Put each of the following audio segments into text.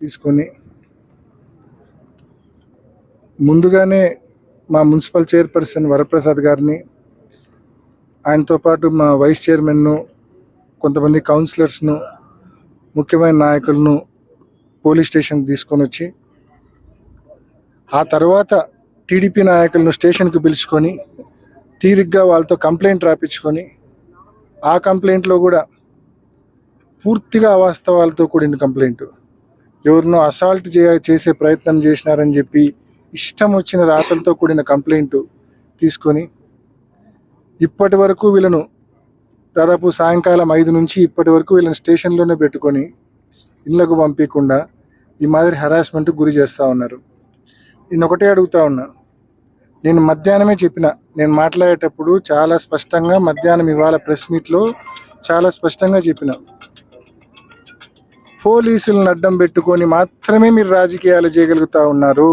తీసుకొని ముందుగానే మా మున్సిపల్ చైర్పర్సన్ వరప్రసాద్ గారిని ఆయనతో పాటు మా వైస్ చైర్మన్ను కొంతమంది కౌన్సిలర్స్ను ముఖ్యమైన నాయకులను పోలీస్ స్టేషన్కి తీసుకొని వచ్చి ఆ తర్వాత టీడీపీ నాయకులను స్టేషన్కి పిలుచుకొని తీరిగ్గా వాళ్ళతో కంప్లైంట్ రాపించుకొని ఆ కంప్లైంట్లో కూడా పూర్తిగా అవాస్తవాలతో కూడిన కంప్లైంట్. ఎవరినో అసాల్ట్ చే చేసే ప్రయత్నం చేసినారని చెప్పి ఇష్టం వచ్చిన రాతలతో కూడిన కంప్లైంట్ తీసుకొని ఇప్పటి వరకు వీళ్ళను దాదాపు సాయంకాలం ఐదు నుంచి ఇప్పటి వరకు వీళ్ళని స్టేషన్లోనే పెట్టుకొని ఇళ్ళకు పంపించకుండా ఈ మాదిరి హరాస్మెంట్ గురి చేస్తూ ఉన్నారు. నేను ఒకటే అడుగుతా ఉన్నా. నేను మధ్యాహ్నమే చెప్పిన. నేను మాట్లాడేటప్పుడు చాలా స్పష్టంగా మధ్యాహ్నం ఇవాళ ప్రెస్ మీట్లో చాలా స్పష్టంగా చెప్పిన. పోలీసులను అడ్డం పెట్టుకొని మాత్రమే మీరు రాజకీయాలు చేయగలుగుతా ఉన్నారు.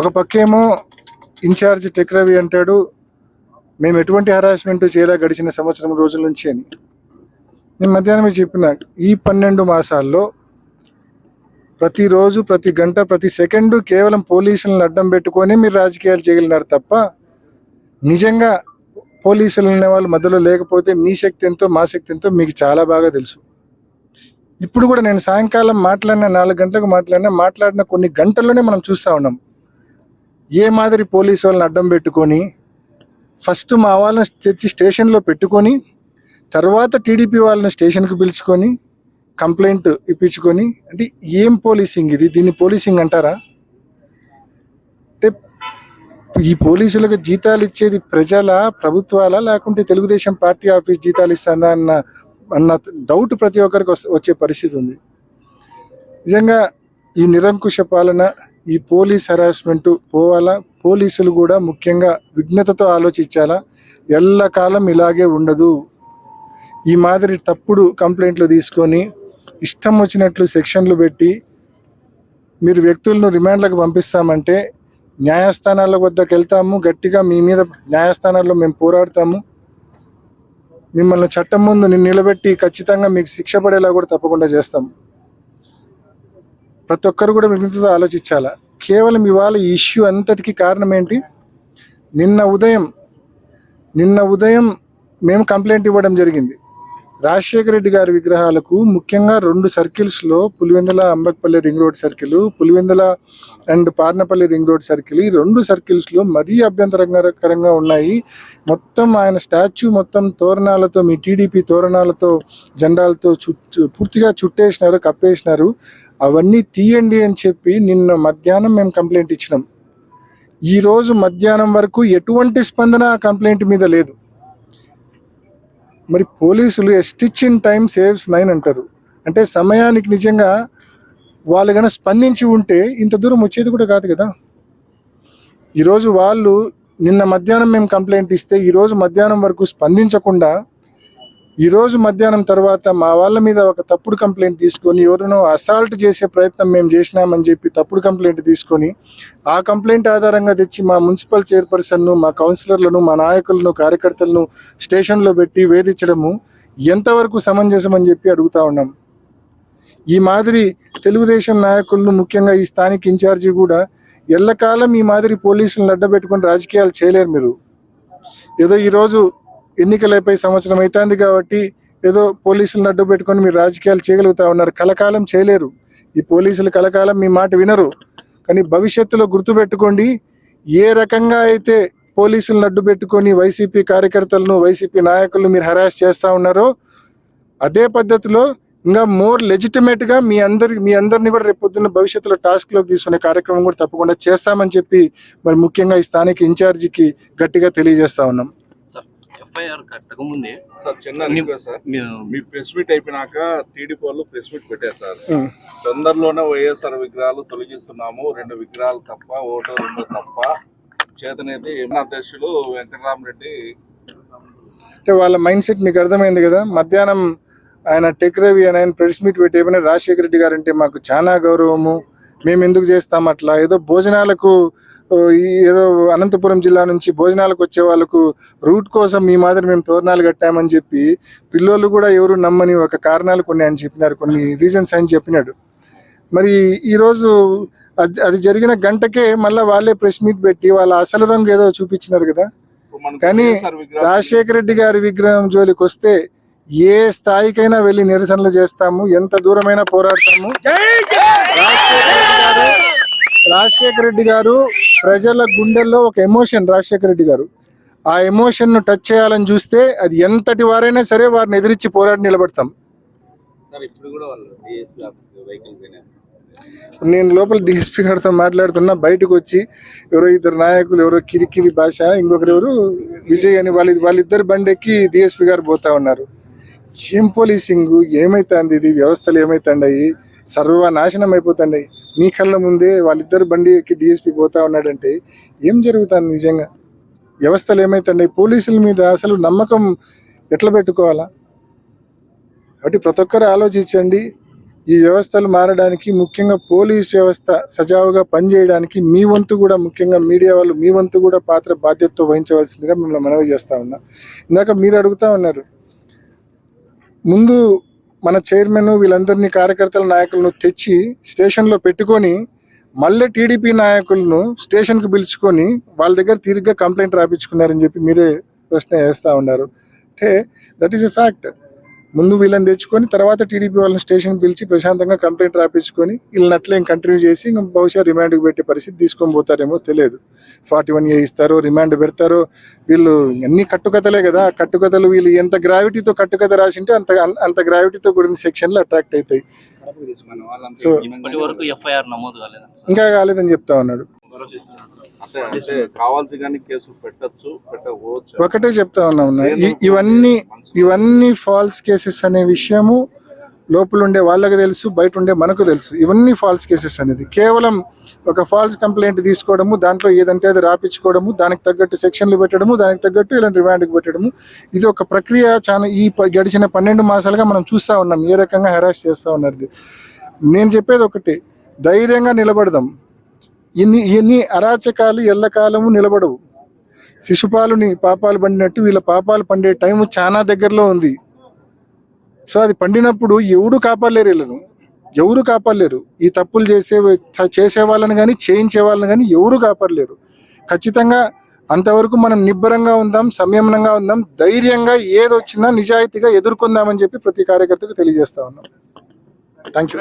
ఒక పక్కేమో ఇన్ఛార్జ్ టెక్రవి అంటాడు మేము ఎటువంటి హరాస్మెంట్ చేయలే గడిచిన సంవత్సరం రోజుల నుంచి అని. నేను మధ్యాహ్నమే చెప్పిన ఈ పన్నెండు మాసాల్లో ప్రతిరోజు ప్రతి గంట ప్రతి సెకండు కేవలం పోలీసులను అడ్డం పెట్టుకొని మీరు రాజకీయాలు చేయగలిగినారు తప్ప నిజంగా పోలీసులు అనే వాళ్ళు మధ్యలో లేకపోతే మీ శక్తి ఎంతో మా శక్తి ఎంతో మీకు చాలా బాగా తెలుసు. ఇప్పుడు కూడా నేను సాయంకాలం మాట్లాడిన నాలుగు గంటలకు మాట్లాడినా మాట్లాడిన కొన్ని గంటల్లోనే మనం చూస్తూ ఉన్నాం. ఏ మాదిరి పోలీసు వాళ్ళని అడ్డం పెట్టుకొని ఫస్ట్ మా వాళ్ళని తెచ్చి స్టేషన్లో పెట్టుకొని తర్వాత టీడీపీ వాళ్ళని స్టేషన్కి పిలుచుకొని కంప్లైంట్ ఇప్పించుకొని అంటే ఏం పోలీసింగ్ ఇది? దీన్ని పోలీసింగ్ అంటారా? ఈ పోలీసులకు జీతాలు ఇచ్చేది ప్రజల ప్రభుత్వాల లేకుంటే తెలుగుదేశం పార్టీ ఆఫీస్ జీతాలు ఇస్తుందా అన్న అన్న డౌట్ ప్రతి ఒక్కరికి వచ్చే పరిస్థితి ఉంది. నిజంగా ఈ నిరంకుశ పాలన ఈ పోలీస్ హరాస్మెంట్ పోవాలా? పోలీసులు కూడా ముఖ్యంగా విఘ్నతతో ఆలోచించాలా? ఎల్లకాలం ఇలాగే ఉండదు. ఈ మాదిరి తప్పుడు కంప్లైంట్లు తీసుకొని ఇష్టం వచ్చినట్లు సెక్షన్లు పెట్టి మీరు వ్యక్తులను రిమాండ్లకు పంపిస్తామంటే న్యాయస్థానాల వద్దకు వెళ్తాము గట్టిగా మీ మీద న్యాయస్థానాల్లో మేము పోరాడతాము. మిమ్మల్ని చట్టం ముందు నిన్ను నిలబెట్టి ఖచ్చితంగా మీకు శిక్ష పడేలా కూడా తప్పకుండా చేస్తాము. ప్రతి ఒక్కరు కూడా విఘ్నతతో ఆలోచించాలా? కేవలం ఇవాళ ఈ ఇష్యూ అంతటికి కారణం ఏంటి? నిన్న ఉదయం నిన్న ఉదయం మేము కంప్లైంట్ ఇవ్వడం జరిగింది. రాజశేఖర రెడ్డి గారి విగ్రహాలకు ముఖ్యంగా రెండు సర్కిల్స్లో Pulivendula Ambakpalli ring road circle Pulivendula and Parnapalli ring road circle ఈ రెండు సర్కిల్స్లో మరీ అభ్యంతరకరంగా ఉన్నాయి. మొత్తం ఆయన స్టాచ్యూ మొత్తం తోరణాలతో మీ టీడీపీ తోరణాలతో జెండాలతో చుట్టూ పూర్తిగా చుట్టేసినారు కప్పేసినారు. అవన్నీ తీయండి అని చెప్పి నిన్న మధ్యాహ్నం మేము కంప్లైంట్ ఇచ్చినాం. ఈరోజు మధ్యాహ్నం వరకు ఎటువంటి స్పందన ఆ కంప్లైంట్ మీద లేదు. మరి పోలీసులు stitch in time saves nine అంటారు. అంటే సమయానికి నిజంగా వాళ్ళు కనుక స్పందించి ఉంటే ఇంత దూరం వచ్చేది కూడా కాదు కదా. ఈరోజు వాళ్ళు నిన్న మధ్యాహ్నం మేము కంప్లైంట్ ఇస్తే ఈరోజు మధ్యాహ్నం వరకు స్పందించకుండా ఈరోజు మధ్యాహ్నం తర్వాత మా వాళ్ళ మీద ఒక తప్పుడు కంప్లైంట్ తీసుకొని ఎవరినో అసాల్ట్ చేసే ప్రయత్నం మేము చేసినామని చెప్పి తప్పుడు కంప్లైంట్ తీసుకొని ఆ కంప్లైంట్ ఆధారంగా తెచ్చి మా మున్సిపల్ చైర్పర్సన్ను మా కౌన్సిలర్లను మా నాయకులను కార్యకర్తలను స్టేషన్లో పెట్టి వేధించడము ఎంతవరకు సమంజసం అని చెప్పి అడుగుతా ఉన్నాం. ఈ మాదిరి తెలుగుదేశం నాయకులను ముఖ్యంగా ఈ స్థానిక ఇన్ఛార్జి కూడా ఎల్లకాలం ఈ మాదిరి పోలీసులను అడ్డబెట్టుకొని రాజకీయాలు చేయలేరు మీరు. ఏదో ఈరోజు ఎన్నికలైపోయి సంవత్సరం అవుతుంది కాబట్టి ఏదో పోలీసులను అడ్డు పెట్టుకొని మీరు రాజకీయాలు చేయగలుగుతా ఉన్నారు. కలకాలం చేయలేరు. ఈ పోలీసులు కలకాలం మీ మాట వినరు. కానీ భవిష్యత్తులో గుర్తుపెట్టుకోండి ఏ రకంగా అయితే పోలీసులను అడ్డు పెట్టుకొని వైసీపీ కార్యకర్తలను వైసీపీ నాయకులను మీరు హరాస్ చేస్తూ ఉన్నారో అదే పద్ధతిలో ఇంకా మోర్ లెజిటిమేట్గా మీ అందరి మీ అందరిని కూడా రేపు పొద్దున్న భవిష్యత్తులో టాస్క్లోకి తీసుకునే కార్యక్రమం కూడా తప్పకుండా చేస్తామని చెప్పి మరి ముఖ్యంగా ఈ స్థానిక ఇన్ఛార్జికి గట్టిగా తెలియజేస్తా ఉన్నాం. ఎఫ్ఐఆర్ కట్టకముందే సార్ చిన్న రిక్వెస్ట్ సార్. మీరు మీ ప్రెస్ మీట్ అయిపోయినాక టీడీపీ వాళ్ళు ప్రెస్ మీట్ పెట్టారు సార్. తొందరలోనే వైఎస్ఆర్ విగ్రహాలు తొలగిస్తున్నాము. రెండు విగ్రహాలు తప్ప ఓటు రెండు తప్ప. చేతనేది మన అధ్యక్షులు వెంకటరామరెడ్డి అంటే వాళ్ళ మైండ్ సెట్ మీకు అర్థమైంది కదా? మధ్యాహ్నం ఆయన టెక్ రవి అని ఆయన ప్రెస్ మీట్ పెట్టి ఏమైనా రాజశేఖర రెడ్డి గారు అంటే మాకు చాలా గౌరవము. మేము ఎందుకు చేస్తాం అట్లా? ఏదో భోజనాలకు ఏదో అనంతపురం జిల్లా నుంచి భోజనాలకు వచ్చే వాళ్ళకు రూట్ కోసం మీ మాదిరి మేము తోరణాలు కట్టామని చెప్పి పిల్లోళ్ళు కూడా ఎవరు నమ్మని ఒక కారణాలు కొన్ని ఆయన చెప్పినారు కొన్ని రీజన్స్ ఆయన చెప్పినాడు. మరి ఈరోజు అది అది జరిగిన గంటకే మళ్ళీ వాళ్ళే ప్రెస్ మీట్ పెట్టి వాళ్ళ అసలు రంగు ఏదో చూపించినారు కదా. కానీ రాజశేఖర రెడ్డి గారి విగ్రహం జోలికి వస్తే ఏ స్థాయికైనా వెళ్ళి నిరసనలు చేస్తాము ఎంత దూరమైనా పోరాడతాము. రాజశేఖర రెడ్డి గారు రాజశేఖర రెడ్డి గారు ప్రజల గుండెల్లో ఒక ఎమోషన్ రాజశేఖర రెడ్డి గారు. ఆ ఎమోషన్ను టచ్ చేయాలని చూస్తే అది ఎంతటి వారైనా సరే వారిని ఎదిరించి పోరాడి నిలబడతాం. నేను లోపల డిఎస్పీ గారితో మాట్లాడుతున్నా బయటకు వచ్చి ఎవరో ఇద్దరు నాయకులు ఎవరో కిరికిరి భాష ఇంకొకరు ఎవరు విజయ్ అని వాళ్ళ వాళ్ళిద్దరు బండి ఎక్కి డిఎస్పీ గారు పోతా ఉన్నారు. ఏం పోలీసింగ్ ఏమైతుంది ఇది? వ్యవస్థలు ఏమైతుండయి? సర్వనాశనం అయిపోతుండయి. మీ కళ్ళ ముందే వాళ్ళిద్దరు బండి ఎక్కి డిఎస్పీ పోతా ఉన్నాడంటే ఏం జరుగుతుంది నిజంగా? వ్యవస్థలు ఏమైతుండయి పోలీసుల మీద అసలు నమ్మకం ఎట్లా పెట్టుకోవాలా? కాబట్టి ప్రతి ఒక్కరు ఆలోచించండి. ఈ వ్యవస్థలు మారడానికి ముఖ్యంగా పోలీస్ వ్యవస్థ సజావుగా పనిచేయడానికి మీ వంతు కూడా ముఖ్యంగా మీడియా వాళ్ళు మీ వంతు కూడా పాత్ర బాధ్యతతో వహించవలసిందిగా మిమ్మల్ని మనవి చేస్తా ఉన్నా. ఇందాక మీరు అడుగుతా ఉన్నారు. ముందు మన చైర్మన్ వీళ్ళందరినీ కార్యకర్తల నాయకులను తెచ్చి స్టేషన్లో పెట్టుకొని మళ్ళీ టీడీపీ నాయకులను స్టేషన్కి పిలుచుకొని వాళ్ళ దగ్గర తిరిగ్గా కంప్లైంట్ రాపించుకున్నారని చెప్పి మీరే ప్రశ్న వేస్తూ ఉన్నారు. అంటే దట్ ఈస్ ఎ ఫ్యాక్ట్ ముందు వీళ్ళని తెచ్చుకొని తర్వాత టీడీపీ వాళ్ళని స్టేషన్ పిలిచి ప్రశాంతంగా కంప్లైంట్ రాపించుకొని వీళ్ళని అట్లే కంటిన్యూ చేసి ఇంకా బహుశా రిమాండ్కి పెట్టే పరిస్థితి తీసుకొని పోతారేమో తెలియదు. ఫార్టీ వన్ ఏ ఇస్తారో రిమాండ్ పెడతారో వీళ్ళు అన్ని కట్టుకథలే కదా. ఆ కట్టుకథలు వీళ్ళు ఎంత గ్రావిటీతో కట్టుకథ రాసింటే అంత అంత గ్రావిటీతో కూడిన సెక్షన్లు అట్రాక్ట్ అవుతాయి. సో ఇప్పటి వరకు ఎఫ్ఐఆర్ నమోదు కాలేదు? ఇంకా కాలేదని చెప్తా ఉన్నాడు. కావాల్సి కానీ కేసులు పెట్టొచ్చు పెట్టకపోవచ్చు. ఒకటే చెప్తా ఉన్నాం ఇవన్నీ ఇవన్నీ ఫాల్స్ కేసెస్ అనే విషయము లోపల ఉండే వాళ్ళకి తెలుసు బయట ఉండే మనకు తెలుసు. ఇవన్నీ ఫాల్స్ కేసెస్ అనేది. కేవలం ఒక ఫాల్స్ కంప్లైంట్ తీసుకోవడము దాంట్లో ఏదంటే అది రాపించుకోవడము దానికి తగ్గట్టు సెక్షన్లు పెట్టడము దానికి తగ్గట్టు ఇలా రిమాండ్కి పెట్టడము. ఇది ఒక ప్రక్రియ చాలా ఈ గడిచిన పన్నెండు మాసాలుగా మనం చూస్తా ఉన్నాం. ఏ రకంగా హెరాస్ చేస్తా ఉన్నారు. నేను చెప్పేది ఒకటి. ధైర్యంగా నిలబడదాం. ఇన్ని ఇన్ని అరాచకాలు ఎల్లకాలము నిలబడవు. శిశుపాలుని పాపాలు పండినట్టు వీళ్ళ పాపాలు పండే టైం చాలా దగ్గరలో ఉంది. సో అది పండినప్పుడు ఎవడు కాపాడలేరు వీళ్ళను. ఎవరు కాపాడలేరు. ఈ తప్పులు చేసే చేసే వాళ్ళని కానీ చేయించే వాళ్ళని కానీ ఎవరు కాపాడలేరు. ఖచ్చితంగా అంతవరకు మనం నిబ్బరంగా ఉందాం సంయమనంగా ఉందాం ధైర్యంగా ఏదొచ్చినా నిజాయితీగా ఎదుర్కొందామని చెప్పి ప్రతి కార్యకర్తకు తెలియజేస్తా ఉన్నాం. Thank you